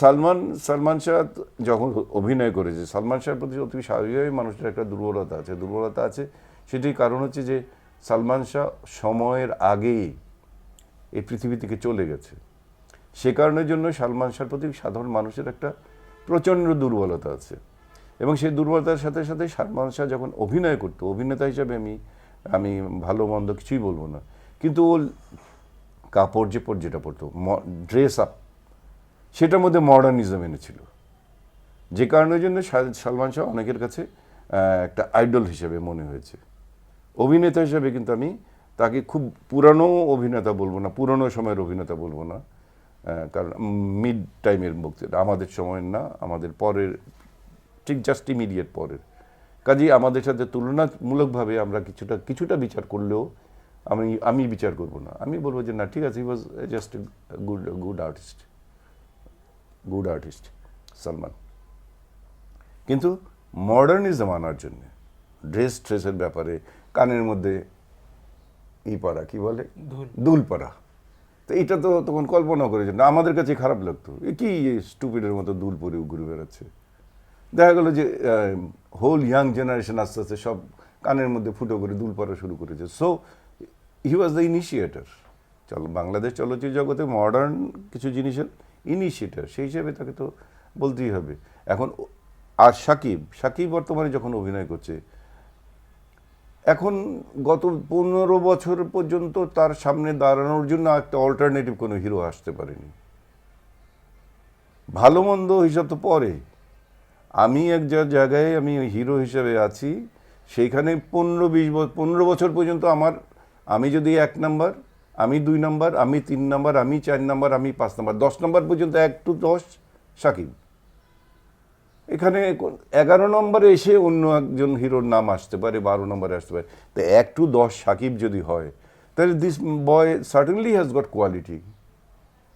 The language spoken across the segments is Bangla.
সালমান সালমান শাহ যখন অভিনয় করেছে, সালমান শাহের প্রতি অতি স্বাভাবিকভাবে মানুষের একটা দুর্বলতা আছে। দুর্বলতা আছে, সেটির কারণ হচ্ছে যে সালমান শাহ সময়ের আগেই এই পৃথিবী থেকে চলে গেছে। সে কারণের জন্য সালমান শাহর প্রতি সাধারণ মানুষের একটা প্রচণ্ড দুর্বলতা আছে। এবং সেই দুর্বলতার সাথে সাথে সালমান শাহ যখন অভিনয় করতো, অভিনেতা হিসাবে আমি আমি ভালো মন্দ কিছুই বলব না। কিন্তু ও কাপড় যে যেটা পরতো ড্রেস আপ সেটার মধ্যে মডার্নিজম এনেছিল। যে কারণের জন্য সালমান শাহ অনেকের কাছে একটা আইডল হিসেবে মনে হয়েছে। অভিনেতা হিসেবে কিন্তু আমি তাকে খুব পুরানো অভিনেতা বলব না, পুরনো সময়ের অভিনেতা বলব না কারণ মিড টাইমের বক্তৃতা আমাদের সময়ের না, আমাদের পরের, ঠিক জাস্ট ইমিডিয়েট পরের। কাজেই আমাদের সাথে তুলনামূলকভাবে আমরা কিছুটা কিছুটা বিচার করলেও আমি আমি বিচার করব না। আমি বলব যে, না, ঠিক আছে he was just good good artist good artist Salman কিন্তু মডার্নিজম আনার জন্য ড্রেস ট্রেসের ব্যাপারে কানের মধ্যে ই পরা কি বলে? দুল। দুল পরা। তো এটা তো তখন কল্পনা করেছে না। আমাদের কাছে খারাপ লাগতো। এ কি স্টুপিডের মতো দুল পরে ঘুরে বেড়াচ্ছে? দেখা গেলো যে হোল ইয়াং জেনারেশন আস্তে আস্তে সব কানের মধ্যে ফুটো করে দুল পরা শুরু করেছে। So he was the initiator চল বাংলাদেশ চলচ্চিত্র জগতে মডার্ন কিছু জিনিসের ইনিশিয়েটার সেই হিসেবে তাকে তো বলতেই হবে। এখন আর সাকিব সাকিব বর্তমানে যখন অভিনয় করছে, এখন গত পনেরো বছর পর্যন্ত তার সামনে দাঁড়ানোর জন্য একটা অল্টারনেটিভ কোনো হিরো আসতে পারেনি। ভালো মন্দ হিসাব তো পরে। আমি এক জায়গায় আমি হিরো হিসেবে আছি, সেইখানে পনেরো বিশ পনেরো বছর পর্যন্ত আমার, আমি যদি এক নাম্বার আমি দুই নম্বর, আমি তিন নম্বর, আমি চার নাম্বার, আমি পাঁচ নাম্বার। দশ নম্বর পর্যন্ত এক টু দশ সাকিব এখানে এগারো নম্বরে এসে অন্য একজন হিরোর নাম আসতে পারে, বারো নম্বরে আসতে পারে। তো এক টু দশ সাকিব যদি হয়, তাহলে this boy certainly has got quality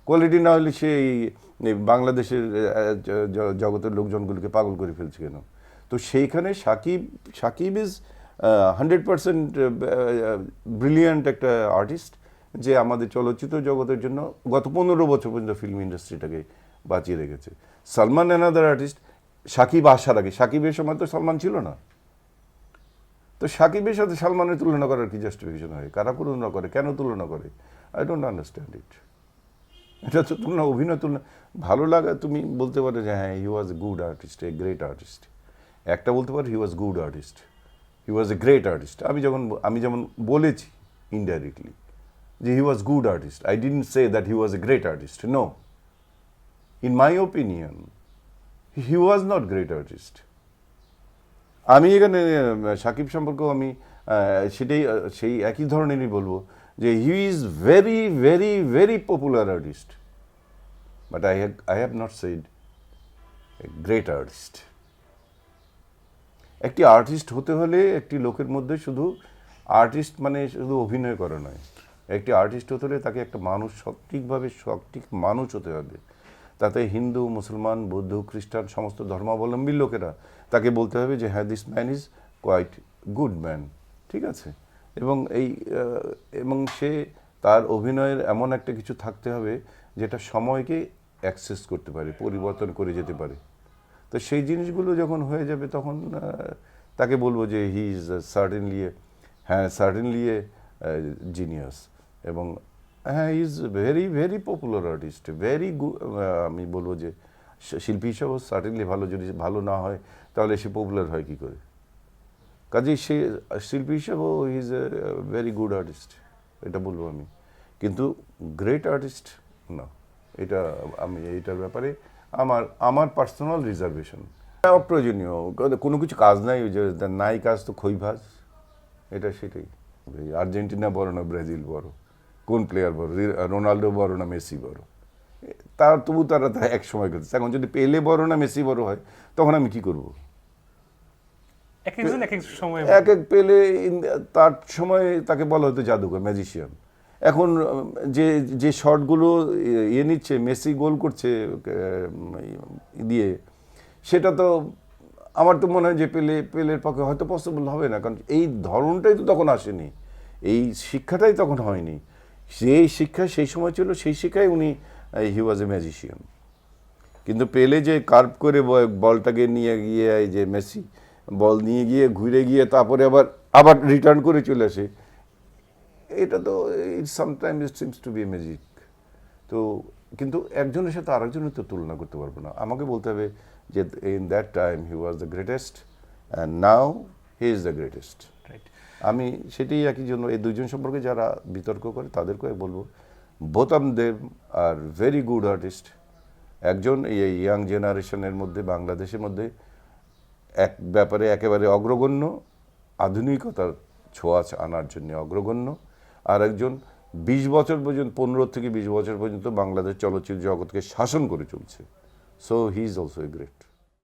quality না হলে সে এই বাংলাদেশের জগতের লোকজনগুলোকে পাগল করে ফেলছে কেন? তো সেইখানে Sakib Sakib is hundred percent brilliant একটা আর্টিস্ট যে আমাদের চলচ্চিত্র জগতের জন্য গত পনেরো বছর পর্যন্ত ফিল্ম ইন্ডাস্ট্রিটাকে বাঁচিয়ে রেখেছে। সালমান অ্যানাদার আর্টিস্ট সাকিব আসার আগে। সাকিবের সময় তো সালমান ছিল না। তো সাকিবের সাথে সালমানের তুলনা করার কি জাস্টিফিকেশন হয়? কারা তুলনা করে? কেন তুলনা করে? আই ডোন্ট আন্ডারস্ট্যান্ড ইট এটা তো তুলনা, অভিনয় তুলনা। ভালো লাগা, তুমি বলতে পারো যে হ্যাঁ he was a good artist a great artist একটা বলতে পারো he was good artist he was a great artist আমি যখন, আমি যেমন বলেছি ইনডাইরেক্টলি যে he was good artist I didn't say that he was a great artist no in my opinion he was not great artist আমি এখানে সাকিব সম্পর্কেও আমি সেটাই সেই একই ধরনেরই বলব যে he is very very very popular artist but I I have not said great artist একটি আর্টিস্ট হতে হলে একটি লোকের মধ্যে শুধু আর্টিস্ট মানে শুধু অভিনয় করা নয়। একটি আর্টিস্ট হতে হলে তাকে একটা মানুষ সঠিকভাবে, সঠিক মানুষ হতে হবে। তাতে হিন্দু, মুসলমান, বৌদ্ধ, খ্রিস্টান সমস্ত ধর্মাবলম্বী লোকেরা তাকে বলতে হবে যে হ্যাঁ this man is quite good man ঠিক আছে? এবং এই এবং সে তার অভিনয়ের এমন একটা কিছু থাকতে হবে যেটা সময়কে অ্যাক্সেস করতে পারে, পরিবর্তন করে যেতে পারে। তো সেই জিনিসগুলো যখন হয়ে যাবে তখন তাকে বলব যে হি ইজ সার্টেনলি হ্যাঁ সার্টেনলি জিনিয়াস এবং হ্যাঁ is very very popular artist very আমি বলব যে শিল্পী হিসাবেও সার্টেনলি ভালো যদি ভালো না হয়, তাহলে সে পপুলার হয় কী করে? কাজেই সে, শিল্পী হিসাবেও is a very good artist এটা বলব আমি। কিন্তু গ্রেট আর্টিস্ট না। এটা আমি, এইটার ব্যাপারে আমার আমার পার্সোনাল রিজার্ভেশন অপ্রয়োজনীয়। কোনো কিছু কাজ নাই যে নাই কাজ তো খই ভাজ এটা সেটাই। আর্জেন্টিনা বড় না, ব্রাজিল বড়। কোন প্লেয়ার বড়? রোনাল্ডো বড় না মেসি বড়? তার তবু তারা তা এক সময় করতেছে এখন যদি পেলে বড় না মেসি বড় হয় তখন আমি কি করব? এক এক এক সময় এক এক পেলে তার সময় তাকে বলা হতো জাদুকর ম্যাজিশিয়ান এখন যে যে শটগুলো ইয়ে নিচ্ছে মেসি গোল করছে দিয়ে সেটা তো আমার তো মনে হয় যে পেলে পেলের পক্ষে হয়তো পসিবল হবে না। কারণ এই ধরনটাই তো তখন আসেনি। এই শিক্ষাটাই তখন হয়নি। সেই শিক্ষা সেই সময় ছিল, সেই শিক্ষায় উনি হি ওয়াজ এ ম্যাজিশিয়ান কিন্তু পেলে যে কার্ভ করে বলটাকে নিয়ে গিয়ে যে মেসি, বল নিয়ে গিয়ে, ঘুরে গিয়ে, তারপরে আবার আবার রিটার্ন করে চলে আসে। এটা তো it sometimes it seems to be magic তো, কিন্তু একজনের সাথে আরেকজনের তো তুলনা করতে পারব না। আমাকে বলতে হবে যে in that time he was the greatest and now he is the greatest আমি সেটাই একই জন্য এই দুজন সম্পর্কে যারা বিতর্ক করে তাদেরকে বলব। Both of them are very good artist একজন এই ইয়াং জেনারেশনের মধ্যে, বাংলাদেশের মধ্যে এক ব্যাপারে একেবারে অগ্রগণ্য, আধুনিকতার ছোঁয়াচ আনার জন্য অগ্রগণ্য। আর একজন বিশ বছর পর্যন্ত, পনেরো থেকে বিশ বছর পর্যন্ত বাংলাদেশ চলচ্চিত্র জগৎকে শাসন করে চলছে। So he is also a great